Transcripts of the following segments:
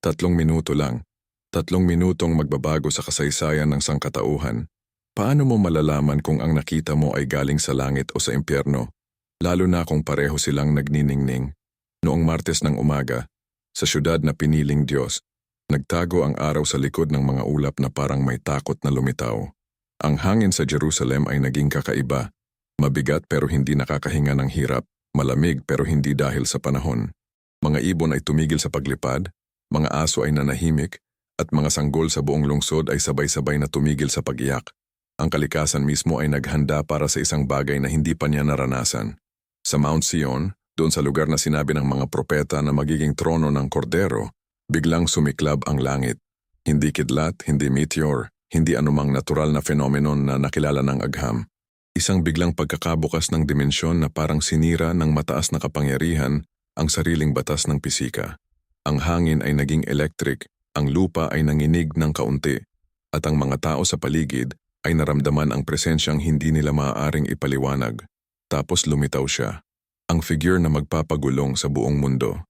Tatlong minuto lang. Tatlong minutong magbabago sa kasaysayan ng sangkatauhan. Paano mo malalaman kung ang nakita mo ay galing sa langit o sa impyerno? Lalo na kung pareho silang nagniningning. Noong Martes ng umaga, sa syudad na piniling Diyos, nagtago ang araw sa likod ng mga ulap na parang may takot na lumitaw. Ang hangin sa Jerusalem ay naging kakaiba. Mabigat pero hindi nakakahinga ng hirap, malamig pero hindi dahil sa panahon. Mga ibon ay tumigil sa paglipad, mga aso ay nanahimik, at mga sanggol sa buong lungsod ay sabay-sabay na tumigil sa pag-iyak. Ang kalikasan mismo ay naghanda para sa isang bagay na hindi pa niya naranasan. Sa Mount Sion, doon sa lugar na sinabi ng mga propeta na magiging trono ng kordero, biglang sumiklab ang langit. Hindi kidlat, hindi meteor, hindi anumang natural na fenomenon na nakilala ng agham. Isang biglang pagkakabukas ng dimensyon na parang sinira ng mataas na kapangyarihan ang sariling batas ng pisika. Ang hangin ay naging electric, ang lupa ay nanginig ng kaunti, at ang mga tao sa paligid ay naramdaman ang presensyang hindi nila maaaring ipaliwanag. Tapos lumitaw siya. Ang figure na magpapagulong sa buong mundo.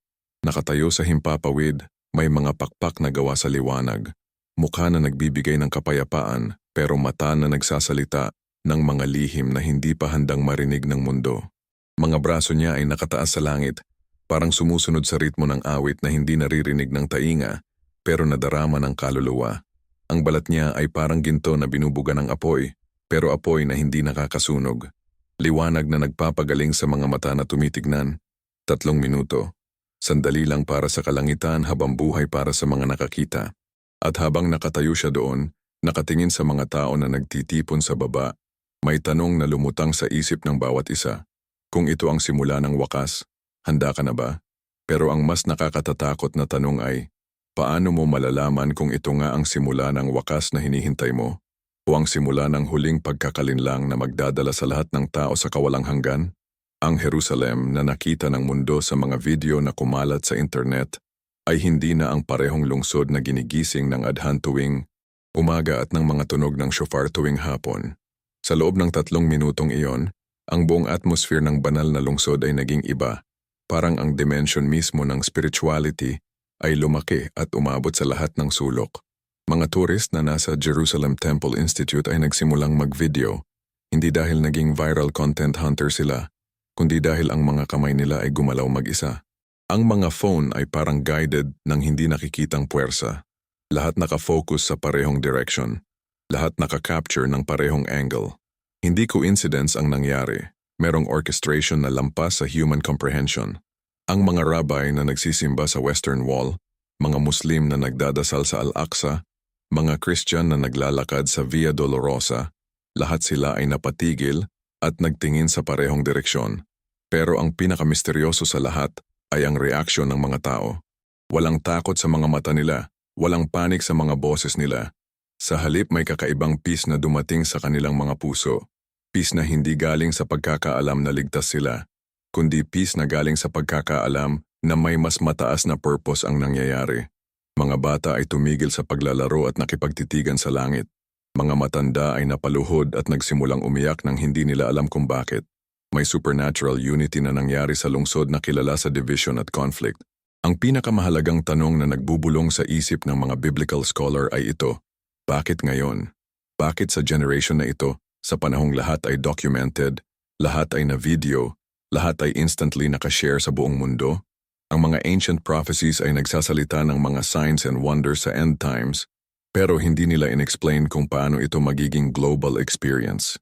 Nakatayo sa himpapawid, may mga pakpak na gawa sa liwanag. Mukha na nagbibigay ng kapayapaan, pero mata na nagsasalita ng mga lihim na hindi pa handang marinig ng mundo. Mga braso niya ay nakataas sa langit, parang sumusunod sa ritmo ng awit na hindi naririnig ng tainga, pero nadarama ng kaluluwa. Ang balat niya ay parang ginto na binubuga ng apoy, pero apoy na hindi nakakasunog. Liwanag na nagpapagaling sa mga mata na tumitignan. Tatlong minuto. Sandali lang para sa kalangitan habang buhay para sa mga nakakita. At habang nakatayo siya doon, nakatingin sa mga tao na nagtitipon sa baba, may tanong na lumutang sa isip ng bawat isa. Kung ito ang simula ng wakas, handa ka na ba? Pero ang mas nakakatatakot na tanong ay, paano mo malalaman kung ito nga ang simula ng wakas na hinihintay mo? O ang simula ng huling pagkakalinlang na magdadala sa lahat ng tao sa kawalang hanggan? Ang Jerusalem na nakita ng mundo sa mga video na kumalat sa internet ay hindi na ang parehong lungsod na ginigising ng adhan tuwing umaga at ng mga tunog ng shofar tuwing hapon. Sa loob ng tatlong minutong iyon, ang buong atmosphere ng banal na lungsod ay naging iba. Parang ang dimension mismo ng spirituality ay lumaki at umabot sa lahat ng sulok. Mga tourist na nasa Jerusalem Temple Institute ay nagsimulang mag-video, hindi dahil naging viral content hunter sila, kundi dahil ang mga kamay nila ay gumalaw mag-isa. Ang mga phone ay parang guided ng hindi nakikitang puwersa. Lahat nakafocus sa parehong direction. Lahat nakakapture ng parehong angle. Hindi coincidence ang nangyari. Merong orchestration na lampas sa human comprehension. Ang mga rabbi na nagsisimba sa Western Wall, mga Muslim na nagdadasal sa Al-Aqsa, mga Christian na naglalakad sa Via Dolorosa, lahat sila ay napatigil at nagtingin sa parehong direksyon. Pero ang pinakamisteryoso sa lahat ay ang reaksyon ng mga tao. Walang takot sa mga mata nila, walang panik sa mga boses nila. Sa halip may kakaibang peace na dumating sa kanilang mga puso. Peace na hindi galing sa pagkakaalam na ligtas sila, kundi peace na galing sa pagkakaalam na may mas mataas na purpose ang nangyayari. Mga bata ay tumigil sa paglalaro at nakipagtitigan sa langit. Mga matanda ay napaluhod at nagsimulang umiyak nang hindi nila alam kung bakit. May supernatural unity na nangyari sa lungsod na kilala sa division at conflict. Ang pinakamahalagang tanong na nagbubulong sa isip ng mga biblical scholar ay ito, bakit ngayon? Bakit sa generation na ito, sa panahong lahat ay documented, lahat ay na video, lahat ay instantly nakashare sa buong mundo? Ang mga ancient prophecies ay nagsasalita ng mga signs and wonders sa end times, pero hindi nila inexplain kung paano ito magiging global experience.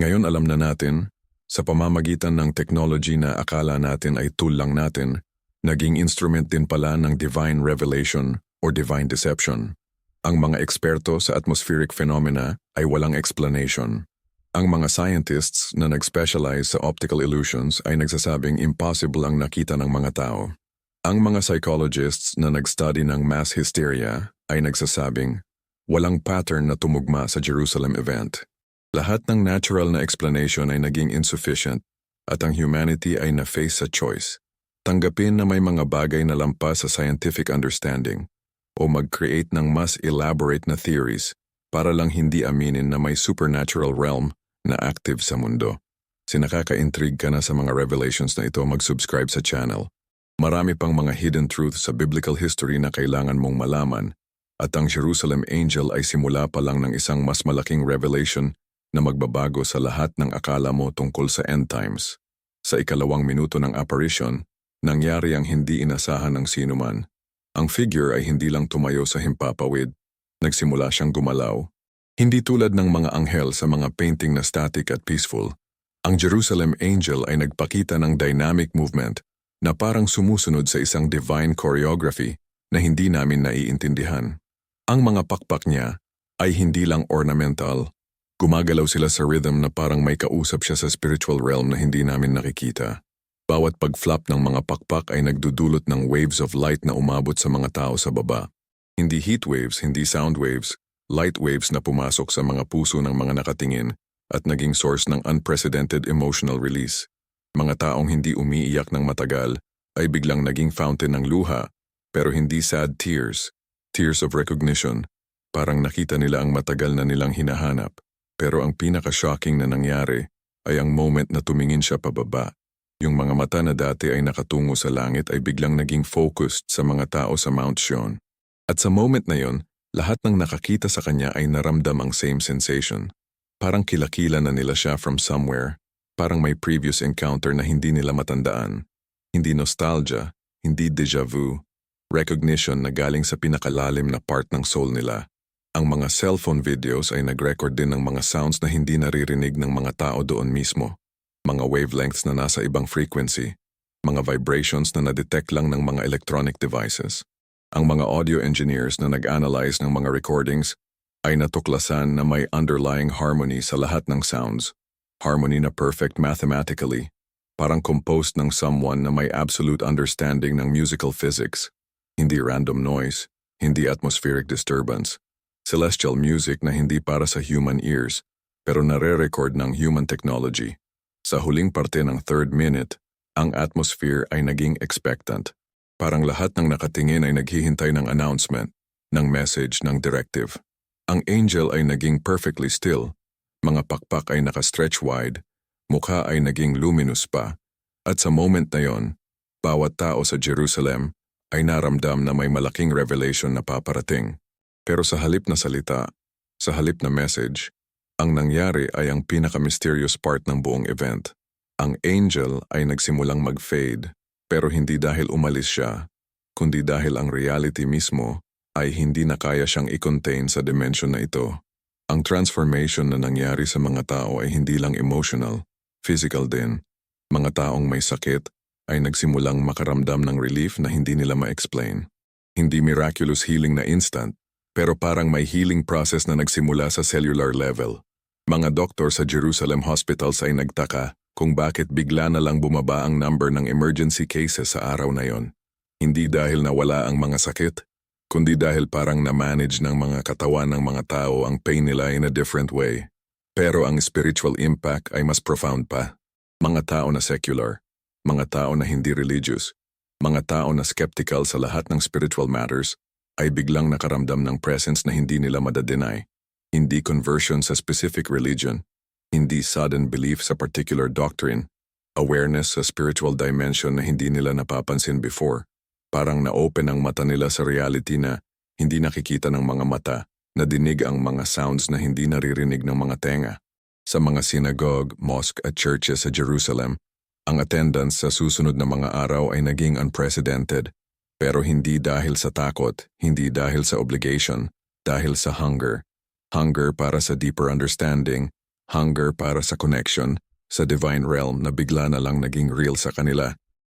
Ngayon alam na natin, sa pamamagitan ng technology na akala natin ay tool lang natin, naging instrument din pala ng divine revelation or divine deception. Ang mga eksperto sa atmospheric phenomena ay walang explanation. Ang mga scientists na nag-specialize sa optical illusions ay nagsasabing impossible ang nakita ng mga tao. Ang mga psychologists na nag-study ng mass hysteria ay nagsasabing, walang pattern na tumugma sa Jerusalem event. Lahat ng natural na explanation ay naging insufficient at ang humanity ay na-face sa choice. Tanggapin na may mga bagay na lampas sa scientific understanding o mag-create ng mas elaborate na theories para lang hindi aminin na may supernatural realm na active sa mundo. Sinakaka-intrigue ka na sa mga revelations na ito mag-subscribe sa channel Marami pang mga hidden truths sa biblical history na kailangan mong malaman at ang Jerusalem Angel ay simula pa lang ng isang mas malaking revelation na magbabago sa lahat ng akala mo tungkol sa end times. Sa ikalawang minuto ng apparition, nangyari ang hindi inasahan ng sinuman. Ang figure ay hindi lang tumayo sa himpapawid, nagsimula siyang gumalaw. Hindi tulad ng mga anghel sa mga painting na static at peaceful. Ang Jerusalem Angel ay nagpakita ng dynamic movement na parang sumusunod sa isang divine choreography na hindi namin naiintindihan. Ang mga pakpak niya ay hindi lang ornamental. Gumagalaw sila sa rhythm na parang may kausap siya sa spiritual realm na hindi namin nakikita. Bawat pag-flap ng mga pakpak ay nagdudulot ng waves of light na umabot sa mga tao sa baba. Hindi heat waves, hindi sound waves, light waves na pumasok sa mga puso ng mga nakatingin at naging source ng unprecedented emotional release. Mga taong hindi umiiyak ng matagal ay biglang naging fountain ng luha, pero hindi sad tears, tears of recognition. Parang nakita nila ang matagal na nilang hinahanap. Pero ang pinaka-shocking na nangyari ay ang moment na tumingin siya pababa. Yung mga mata na dati ay nakatungo sa langit ay biglang naging focused sa mga tao sa Mount Sion. At sa moment na yon, lahat ng nakakita sa kanya ay naramdam ang same sensation. Parang kilakila na nila siya from somewhere Parang may previous encounter na hindi nila matandaan. Hindi nostalgia, hindi deja vu, recognition na galing sa pinakalalim na part ng soul nila. Ang mga cellphone videos ay nag-record din ng mga sounds na hindi naririnig ng mga tao doon mismo. Mga wavelengths na nasa ibang frequency. Mga vibrations na na-detect lang ng mga electronic devices. Ang mga audio engineers na nag-analyze ng mga recordings ay natuklasan na may underlying harmony sa lahat ng sounds harmony na perfect mathematically, parang composed ng someone na may absolute understanding ng musical physics, hindi random noise, hindi atmospheric disturbance, celestial music na hindi para sa human ears, pero nare-record ng human technology. Sa huling parte ng third minute, ang atmosphere ay naging expectant. Parang lahat ng nakatingin ay naghihintay ng announcement, ng message, ng directive. Ang angel ay naging perfectly still, mga pakpak ay nakastretch wide, mukha ay naging luminous pa, at sa moment na yon, bawat tao sa Jerusalem ay naramdam na may malaking revelation na paparating. Pero sa halip na salita, sa halip na message, ang nangyari ay ang pinaka-mysterious part ng buong event. Ang angel ay nagsimulang mag-fade, pero hindi dahil umalis siya, kundi dahil ang reality mismo ay hindi na kaya siyang i-contain sa dimension na ito. Ang transformation na nangyari sa mga tao ay hindi lang emotional, physical din. Mga taong may sakit ay nagsimulang makaramdam ng relief na hindi nila ma-explain. Hindi miraculous healing na instant, pero parang may healing process na nagsimula sa cellular level. Mga doktor sa Jerusalem hospitals ay nagtaka kung bakit bigla na lang bumaba ang number ng emergency cases sa araw na yon. Hindi dahil nawala ang mga sakit, kundi dahil parang na-manage ng mga katawan ng mga tao ang pain nila in a different way. Pero ang spiritual impact ay mas profound pa. Mga tao na secular, mga tao na hindi religious, mga tao na skeptical sa lahat ng spiritual matters, ay biglang nakaramdam ng presence na hindi nila madadenay. Hindi conversion sa specific religion, hindi sudden belief sa particular doctrine, awareness sa spiritual dimension na hindi nila napapansin before, Parang na-open ang mata nila sa reality na hindi nakikita ng mga mata, na dinig ang mga sounds na hindi naririnig ng mga tenga. Sa mga synagogue, mosque at churches sa Jerusalem, ang attendance sa susunod na mga araw ay naging unprecedented. Pero hindi dahil sa takot, hindi dahil sa obligation, dahil sa hunger. Hunger para sa deeper understanding, hunger para sa connection, sa divine realm na bigla na lang naging real sa kanila.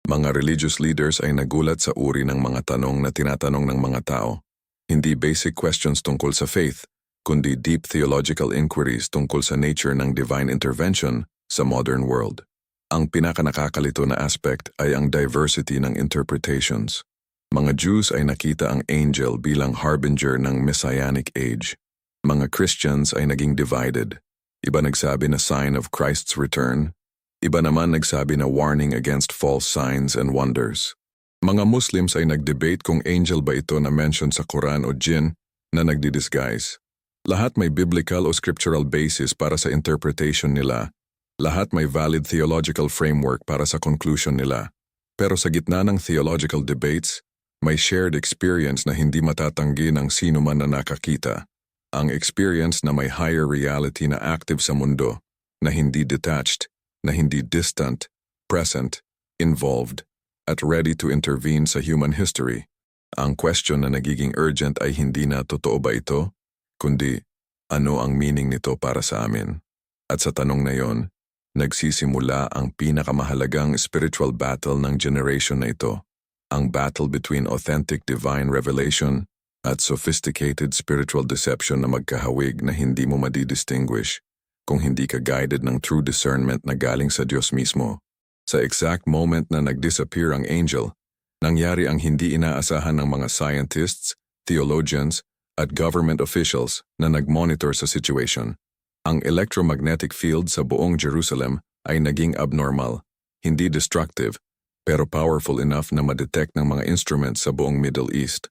Mga religious leaders ay nagulat sa uri ng mga tanong na tinatanong ng mga tao. Hindi basic questions tungkol sa faith, kundi deep theological inquiries tungkol sa nature ng divine intervention sa modern world. Ang pinakanakakalito na aspect ay ang diversity ng interpretations. Mga Jews ay nakita ang angel bilang harbinger ng messianic age. Mga Christians ay naging divided. Iba nagsabi na sign of Christ's return, Iba naman nagsabi na warning against false signs and wonders. Mga Muslims ay nagdebate kung angel ba ito na mention sa Quran o jinn na nagdi-disguise. Lahat may biblical o scriptural basis para sa interpretation nila. Lahat may valid theological framework para sa conclusion nila. Pero sa gitna ng theological debates, may shared experience na hindi matatanggi ng sino man na nakakita. Ang experience na may higher reality na active sa mundo, na hindi detached, na hindi distant, present, involved, at ready to intervene sa human history. Ang question na nagiging urgent ay hindi na totoo ba ito, kundi ano ang meaning nito para sa amin. At sa tanong na yon, nagsisimula ang pinakamahalagang spiritual battle ng generation na ito, ang battle between authentic divine revelation at sophisticated spiritual deception na magkahawig na hindi mo madidistinguish kung hindi ka guided ng true discernment na galing sa Diyos mismo. Sa exact moment na nag-disappear ang angel, nangyari ang hindi inaasahan ng mga scientists, theologians, at government officials na nag-monitor sa situation. Ang electromagnetic field sa buong Jerusalem ay naging abnormal, hindi destructive, pero powerful enough na madetect ng mga instruments sa buong Middle East.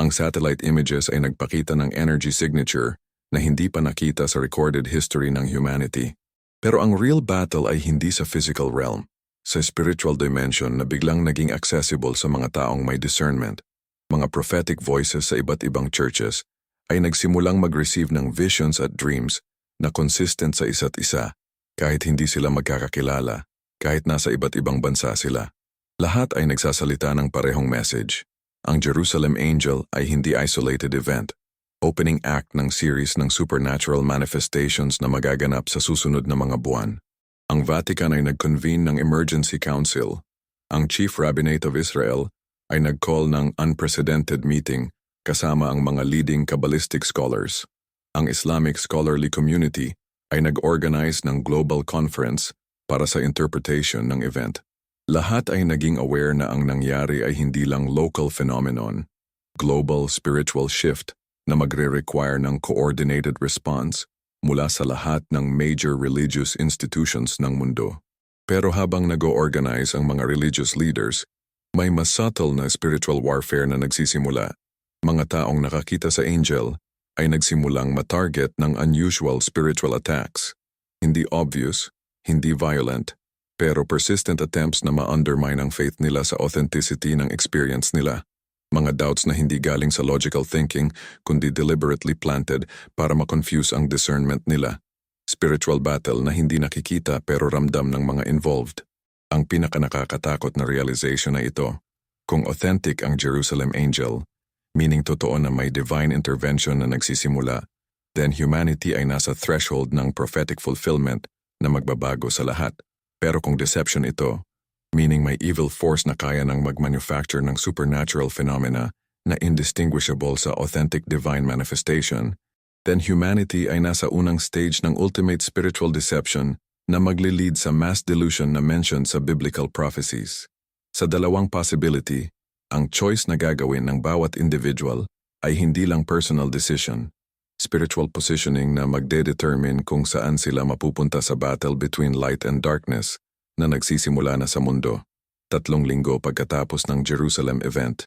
Ang satellite images ay nagpakita ng energy signature na hindi pa nakita sa recorded history ng humanity. Pero ang real battle ay hindi sa physical realm, sa spiritual dimension na biglang naging accessible sa mga taong may discernment. Mga prophetic voices sa iba't ibang churches ay nagsimulang mag-receive ng visions at dreams na consistent sa isa't isa kahit hindi sila magkakakilala, kahit nasa iba't ibang bansa sila. Lahat ay nagsasalita ng parehong message. Ang Jerusalem Angel ay hindi isolated event, opening act ng series ng supernatural manifestations na magaganap sa susunod na mga buwan. Ang Vatican ay nag-convene ng Emergency Council. Ang Chief Rabbinate of Israel ay nag-call ng unprecedented meeting kasama ang mga leading Kabbalistic scholars. Ang Islamic scholarly community ay nag-organize ng global conference para sa interpretation ng event. Lahat ay naging aware na ang nangyari ay hindi lang local phenomenon, global spiritual shift na magre-require ng coordinated response mula sa lahat ng major religious institutions ng mundo. Pero habang nag-organize ang mga religious leaders, may mas subtle na spiritual warfare na nagsisimula. Mga taong nakakita sa angel ay nagsimulang matarget ng unusual spiritual attacks. Hindi obvious, hindi violent, pero persistent attempts na ma-undermine ang faith nila sa authenticity ng experience nila. Mga doubts na hindi galing sa logical thinking kundi deliberately planted para ma-confuse ang discernment nila. Spiritual battle na hindi nakikita pero ramdam ng mga involved. Ang pinakanakakatakot na realization na ito, kung authentic ang Jerusalem Angel, meaning totoo na may divine intervention na nagsisimula, then humanity ay nasa threshold ng prophetic fulfillment na magbabago sa lahat. Pero kung deception ito, meaning may evil force na kaya ng mag-manufacture ng supernatural phenomena na indistinguishable sa authentic divine manifestation, then humanity ay nasa unang stage ng ultimate spiritual deception na maglilid sa mass delusion na mentioned sa biblical prophecies. Sa dalawang possibility, ang choice na gagawin ng bawat individual ay hindi lang personal decision, spiritual positioning na magde-determine kung saan sila mapupunta sa battle between light and darkness na nagsisimula na sa mundo. Tatlong linggo pagkatapos ng Jerusalem event,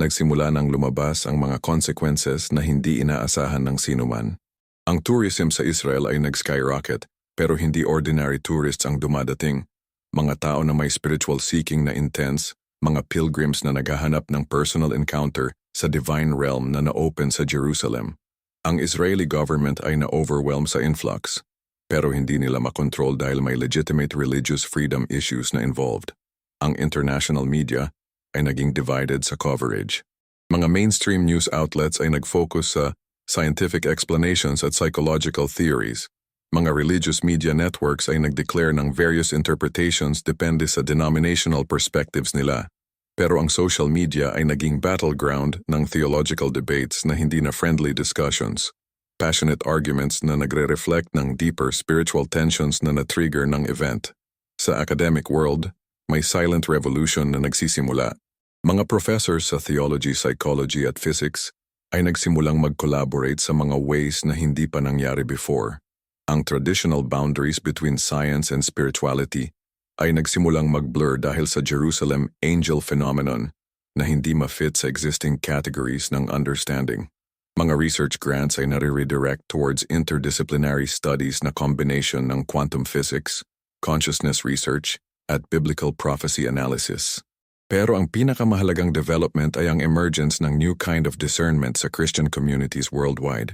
nagsimula nang lumabas ang mga consequences na hindi inaasahan ng sinuman. Ang tourism sa Israel ay nag-skyrocket pero hindi ordinary tourists ang dumadating. Mga tao na may spiritual seeking na intense, mga pilgrims na naghahanap ng personal encounter sa divine realm na na-open sa Jerusalem. Ang Israeli government ay na-overwhelm sa influx, pero hindi nila makontrol dahil may legitimate religious freedom issues na involved. Ang international media ay naging divided sa coverage. Mga mainstream news outlets ay nag-focus sa scientific explanations at psychological theories, mga religious media networks ay nag-declare ng various interpretations depende sa denominational perspectives nila. Pero ang social media ay naging battleground ng theological debates na hindi na friendly discussions. Passionate arguments na nagre-reflect ng deeper spiritual tensions na na-trigger ng event. Sa academic world, may silent revolution na nagsisimula. Mga professors sa theology, psychology at physics ay nagsimulang mag-collaborate sa mga ways na hindi pa nangyari before. Ang traditional boundaries between science and spirituality ay nagsimulang mag-blur dahil sa Jerusalem angel phenomenon na hindi ma-fit sa existing categories ng understanding. Mga research grants ay nare-redirect towards interdisciplinary studies na combination ng quantum physics, consciousness research, at biblical prophecy analysis. Pero ang pinakamahalagang development ay ang emergence ng new kind of discernment sa Christian communities worldwide.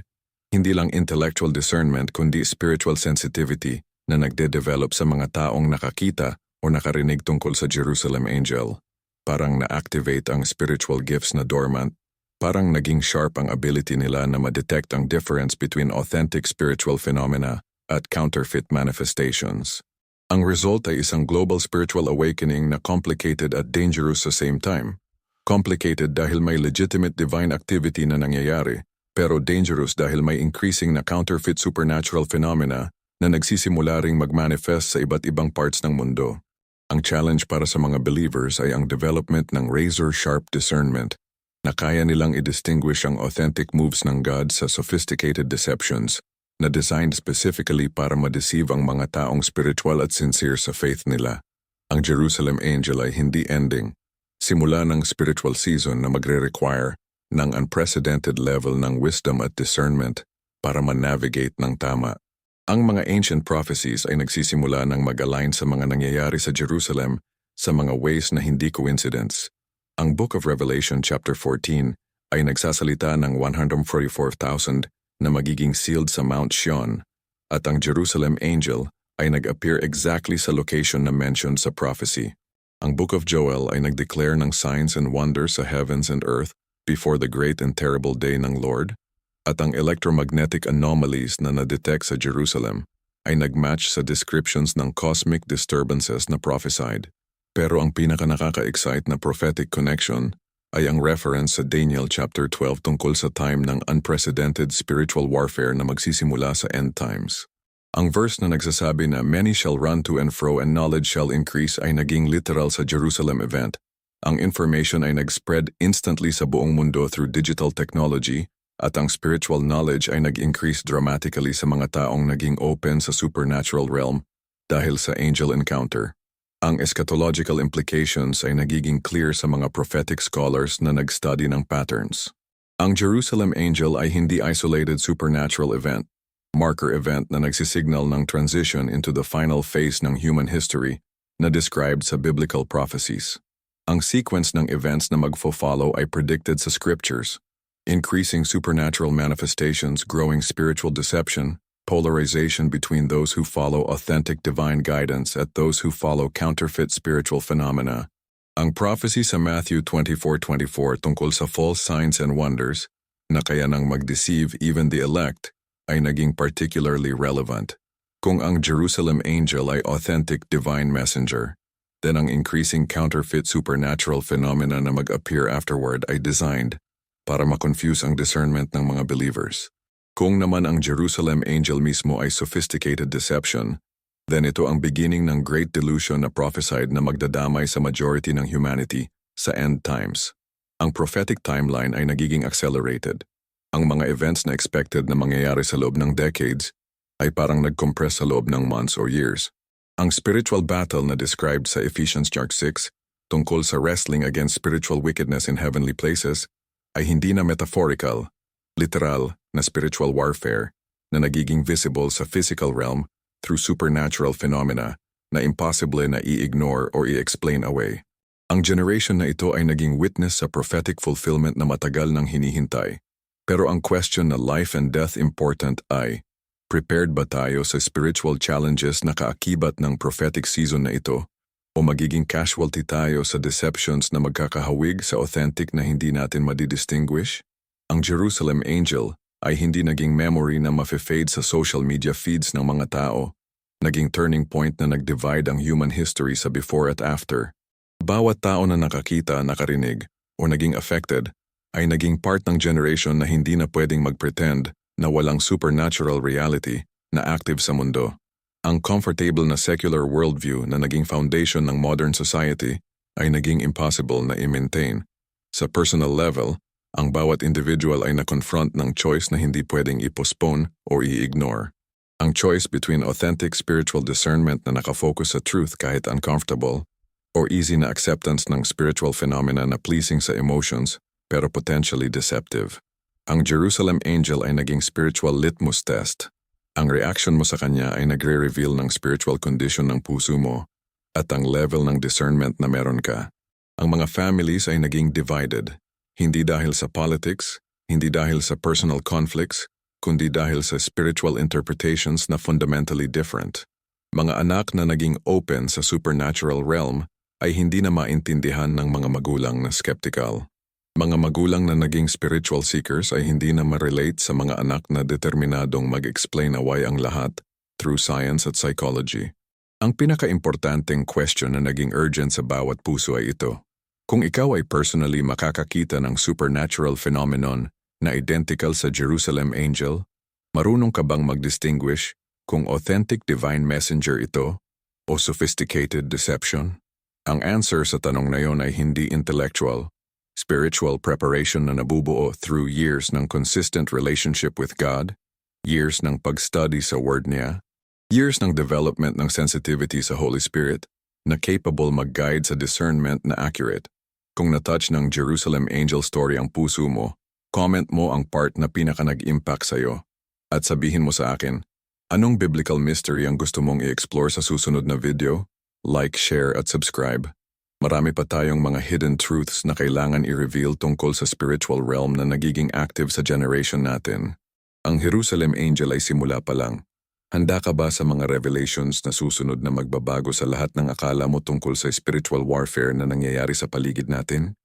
Hindi lang intellectual discernment kundi spiritual sensitivity na nagde-develop sa mga taong nakakita o nakarinig tungkol sa Jerusalem Angel. Parang na-activate ang spiritual gifts na dormant, parang naging sharp ang ability nila na ma-detect ang difference between authentic spiritual phenomena at counterfeit manifestations. Ang result ay isang global spiritual awakening na complicated at dangerous sa same time. Complicated dahil may legitimate divine activity na nangyayari, pero dangerous dahil may increasing na counterfeit supernatural phenomena na nagsisimula ring magmanifest sa iba't ibang parts ng mundo. Ang challenge para sa mga believers ay ang development ng razor-sharp discernment na kaya nilang i-distinguish ang authentic moves ng God sa sophisticated deceptions na designed specifically para ma-deceive ang mga taong spiritual at sincere sa faith nila. Ang Jerusalem Angel ay hindi ending. Simula ng spiritual season na magre-require ng unprecedented level ng wisdom at discernment para ma-navigate ng tama. Ang mga ancient prophecies ay nagsisimula ng mag-align sa mga nangyayari sa Jerusalem sa mga ways na hindi coincidence. Ang Book of Revelation chapter 14 ay nagsasalita ng 144,000 na magiging sealed sa Mount Shion at ang Jerusalem Angel ay nag-appear exactly sa location na mentioned sa prophecy. Ang Book of Joel ay nag-declare ng signs and wonders sa heavens and earth before the great and terrible day ng Lord at ang electromagnetic anomalies na na-detect sa Jerusalem ay nag-match sa descriptions ng cosmic disturbances na prophesied. Pero ang pinaka nakaka-excite na prophetic connection ay ang reference sa Daniel chapter 12 tungkol sa time ng unprecedented spiritual warfare na magsisimula sa end times. Ang verse na nagsasabi na many shall run to and fro and knowledge shall increase ay naging literal sa Jerusalem event. Ang information ay nag-spread instantly sa buong mundo through digital technology at ang spiritual knowledge ay nag-increase dramatically sa mga taong naging open sa supernatural realm dahil sa angel encounter. Ang eschatological implications ay nagiging clear sa mga prophetic scholars na nag-study ng patterns. Ang Jerusalem Angel ay hindi isolated supernatural event, marker event na nagsisignal ng transition into the final phase ng human history na described sa biblical prophecies. Ang sequence ng events na magfo-follow ay predicted sa scriptures, increasing supernatural manifestations, growing spiritual deception, polarization between those who follow authentic divine guidance at those who follow counterfeit spiritual phenomena. Ang prophecy sa Matthew 24:24 tungkol sa false signs and wonders, na kaya nang mag-deceive even the elect, ay naging particularly relevant. Kung ang Jerusalem angel ay authentic divine messenger, then ang increasing counterfeit supernatural phenomena na mag-appear afterward ay designed para makonfuse ang discernment ng mga believers. Kung naman ang Jerusalem angel mismo ay sophisticated deception, then ito ang beginning ng great delusion na prophesied na magdadamay sa majority ng humanity sa end times. Ang prophetic timeline ay nagiging accelerated. Ang mga events na expected na mangyayari sa loob ng decades ay parang nag-compress sa loob ng months or years. Ang spiritual battle na described sa Ephesians chapter 6 tungkol sa wrestling against spiritual wickedness in heavenly places ay hindi na metaphorical, literal na spiritual warfare na nagiging visible sa physical realm through supernatural phenomena na impossible na i-ignore or i-explain away. Ang generation na ito ay naging witness sa prophetic fulfillment na matagal nang hinihintay. Pero ang question na life and death important ay, prepared ba tayo sa spiritual challenges na kaakibat ng prophetic season na ito? O magiging casualty tayo sa deceptions na magkakahawig sa authentic na hindi natin madidistinguish? Ang Jerusalem Angel ay hindi naging memory na mafe-fade sa social media feeds ng mga tao. Naging turning point na nag-divide ang human history sa before at after. Bawat tao na nakakita, nakarinig, o naging affected, ay naging part ng generation na hindi na pwedeng mag-pretend na walang supernatural reality na active sa mundo. Ang comfortable na secular worldview na naging foundation ng modern society ay naging impossible na i-maintain. Sa personal level, ang bawat individual ay na-confront ng choice na hindi pwedeng i-postpone o i-ignore. Ang choice between authentic spiritual discernment na nakafocus sa truth kahit uncomfortable or easy na acceptance ng spiritual phenomena na pleasing sa emotions pero potentially deceptive. Ang Jerusalem Angel ay naging spiritual litmus test. Ang reaction mo sa kanya ay nagre-reveal ng spiritual condition ng puso mo at ang level ng discernment na meron ka. Ang mga families ay naging divided, hindi dahil sa politics, hindi dahil sa personal conflicts, kundi dahil sa spiritual interpretations na fundamentally different. Mga anak na naging open sa supernatural realm ay hindi na maintindihan ng mga magulang na skeptical. Mga magulang na naging spiritual seekers ay hindi na ma-relate sa mga anak na determinadong mag-explain away ang lahat through science at psychology. Ang pinaka-importanting question na naging urgent sa bawat puso ay ito. Kung ikaw ay personally makakakita ng supernatural phenomenon na identical sa Jerusalem angel, marunong ka bang mag-distinguish kung authentic divine messenger ito o sophisticated deception? Ang answer sa tanong na yon ay hindi intellectual, spiritual preparation na nabubuo through years ng consistent relationship with God, years ng pag-study sa Word niya, years ng development ng sensitivity sa Holy Spirit na capable mag-guide sa discernment na accurate. Kung natouch ng Jerusalem Angel story ang puso mo, comment mo ang part na pinaka nag-impact sa'yo at sabihin mo sa akin, anong biblical mystery ang gusto mong i-explore sa susunod na video? Like, share at subscribe. Marami pa tayong mga hidden truths na kailangan i-reveal tungkol sa spiritual realm na nagiging active sa generation natin. Ang Jerusalem Angel ay simula pa lang. Handa ka ba sa mga revelations na susunod na magbabago sa lahat ng akala mo tungkol sa spiritual warfare na nangyayari sa paligid natin?